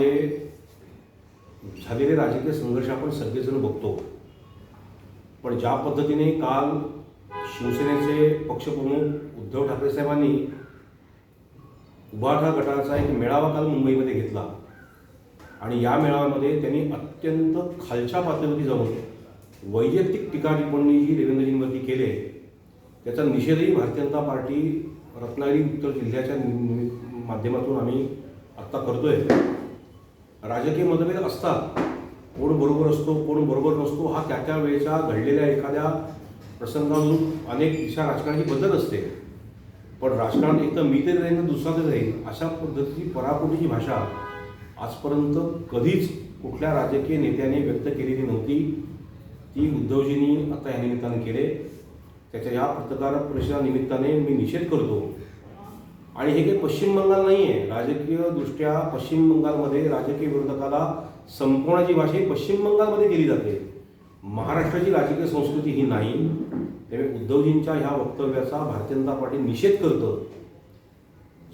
काळामध्ये झालेले राजकीय संघर्ष आपण सगळेजण बघतो. पण ज्या पद्धतीने काल शिवसेनेचे पक्षप्रमुख उद्धव ठाकरे साहेबांनी उभाठा गटाचा एक मेळावा काल मुंबईमध्ये घेतला. आणि या मेळाव्यामध्ये त्यांनी अत्यंत खालच्या पातळीवरती जाऊन वैयक्तिक टीका टिप्पणी जी देवेंद्रजींवरती केले त्याचा निषेधही भारतीय जनता पार्टी रत्नागिरी उत्तर जिल्ह्याच्या माध्यमातून आम्ही आत्ता करतोय. राजकीय मतभेद असतात. कोण बरोबर असतो कोण बरोबर नसतो हा त्या त्या वेळेच्या घडलेल्या एखाद्या प्रसंगानुरूप अनेक दिशा राजकारणाची बदल असते. पण राजकारण एक तर मी तरी राहीन तर दुसरा तरी राहील अशा पद्धतीची पराकोटीची भाषा आजपर्यंत कधीच कुठल्या राजकीय नेत्याने व्यक्त केलेली नव्हती. ती उद्धवजींनी आता या निमित्ताने केले. त्याच्या या पत्रकार परिषदा निमित्ताने मी निषेध करतो. आणि हे काही पश्चिम बंगाल नाही आहे राजकीयदृष्ट्या पश्चिम बंगालमध्ये राजकीय विरोधकाला संपवण्याची भाषा ही पश्चिम बंगालमध्ये केली जाते. महाराष्ट्राची राजकीय संस्कृती ही नाही. त्यामुळे उद्धवजींच्या ह्या वक्तव्याचा भारतीय जनता पार्टी निषेध करतं.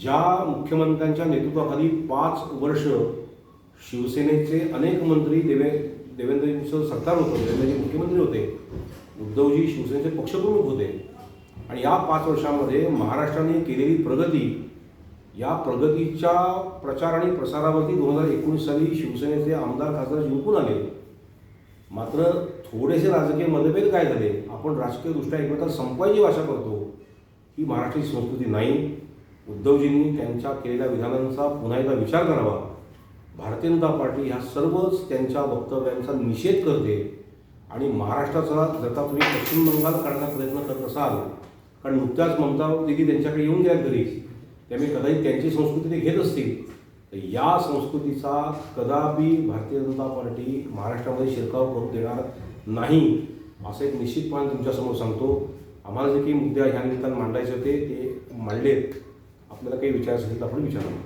ज्या मुख्यमंत्र्यांच्या नेतृत्वाखाली पाच वर्ष शिवसेनेचे अनेक मंत्री देवे देवेंद्रजींचं सरकार होतं देवेंद्रजी मुख्यमंत्री होते. उद्धवजी शिवसेनेचे पक्षप्रमुख होते. या पाच वर्षामध्ये महाराष्ट्राने केलेली प्रगती या प्रगतीच्या प्रचार आणि प्रसारावरती दोन हजार एकोणीस साली शिवसेनेचे आमदार खासदार जिंकून आले. मात्र थोडेसे राजकीय मतभेद काय झाले? आपण राजकीयदृष्ट्या एकमेकांना संपवायची भाषा करतो. ही महाराष्ट्राची संस्कृती नाही. उद्धवजींनी त्यांच्या केलेल्या विधानांचा पुन्हा एकदा विचार करावा. भारतीय जनता पार्टी ह्या सर्वच त्यांच्या वक्तव्यांचा निषेध करते आणि महाराष्ट्राचा जर का तुम्ही पश्चिम बंगाल काढण्याचा प्रयत्न करत असाल कारण नुकत्याच ममता दिदी त्यांच्याकडे येऊन गेल्या घरी त्यामुळे कदाचित त्यांची संस्कृती ते घेत असतील. तर या संस्कृतीचा कदापि भारतीय जनता पार्टी महाराष्ट्रामध्ये शिरकाव करू देणार नाही असं एक निश्चितपणे तुमच्यासमोर सांगतो. आम्हाला जे काही मुद्दे ह्या निमित्तानं मांडायचे होते ते मांडलेत. आपल्याला काही विचार असेल तर आपण विचारू.